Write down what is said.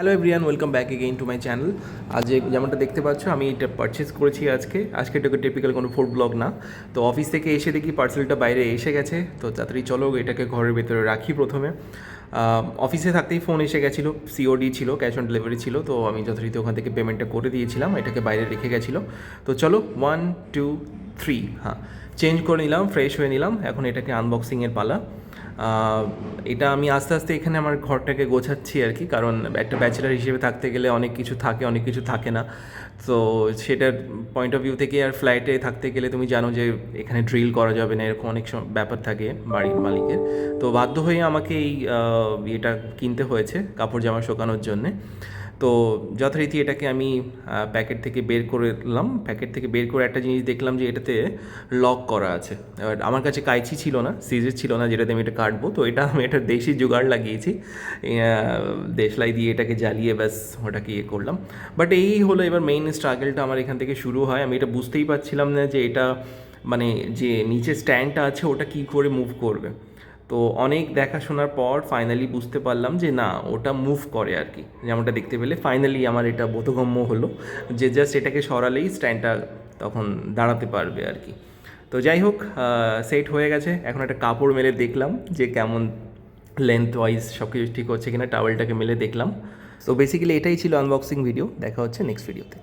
Hello everyone welcome back again to my channel আজ যেমনটা দেখতে পাচ্ছ, আমি এটা পারচেস করেছি আজকে। আজকে এটাকে টিপিক্যাল কোনো ফুড ব্লগ না। তো অফিস থেকে এসে দেখি পার্সেলটা বাইরে এসে গেছে। তো তাড়াতাড়ি চলো, এটাকে ঘরের ভেতরে রাখি প্রথমে। অফিসে থাকতেই ফোন এসে গেছিল সিওডি ছিল ক্যাশ অন ডেলিভারি ছিল। তো আমি যথারীতি ওখান থেকে পেমেন্টটা করে দিয়েছিলাম, এটাকে বাইরে রেখে গেছিল। তো চলো ওয়ান টু থ্রি হ্যাঁ। চেঞ্জ করে নিলাম ফ্রেশ হয়ে নিলাম। এখন এটাকে আনবক্সিংয়ের পালা। এটা আমি আস্তে আস্তে এখানে আমার ঘরটাকে গোছাচ্ছি আর কি, কারণ একটা ব্যাচেলার হিসেবে থাকতে গেলে অনেক কিছু থাকে, অনেক কিছু থাকে না। তো সেটার পয়েন্ট অফ ভিউ থেকে আর ফ্লাইটে থাকতে গেলে তুমি জানো যে এখানে ড্রিল করা যাবে না, এরকম অনেক ব্যাপার থাকে বাড়ির মালিকের। তো বাধ্য হয়ে আমাকে এই এটা কিনতে হয়েছে, কাপড় জামা শোকানোর জন্যে। তো যথারীতি এটাকে আমি প্যাকেট থেকে বের করে করলাম প্যাকেট থেকে বের করে একটা জিনিস দেখলাম যে এটাতে লক করা আছে। এবার আমার কাছে কাইচি ছিল না সিজের ছিল না, যেটাতে আমি এটা কাটবো। তো এটা আমি এটা দেশি জোগাড় লাগিয়েছি। দেশলাই দিয়ে এটাকে জ্বালিয়ে ব্যাস ওটাকে ইয়ে করলাম। বাট এই হলো এবার মেইন স্ট্রাগলটা আমার এখান থেকে শুরু হয়। আমি এটা বুঝতেই পারছিলাম না যে এটা মানে যে নিচে স্ট্যান্ডটা আছে, ওটা কী করে মুভ করবে। তো অনেক দেখাশোনার পর ফাইনালি বুঝতে পারলাম যে না, ওটা মুভ করে আর কি। যেমনটা দেখতে পেলে ফাইনালি আমার এটা বোধগম্য হলো যে জাস্ট এটাকে সরালেই স্ট্যান্ডটা তখন দাঁড়াতে পারবে আর কি। তো যাই হোক সেট হয়ে গেছে। এখন একটা কাপড় মেলে দেখলাম যে কেমন লেন্থ ওয়াইজ সব কিছু ঠিক হচ্ছে কিনা টাওয়েলটাকে মেলে দেখলাম। তো বেসিক্যালি এটাই ছিল আনবক্সিং ভিডিও দেখা হচ্ছে নেক্সট ভিডিওতে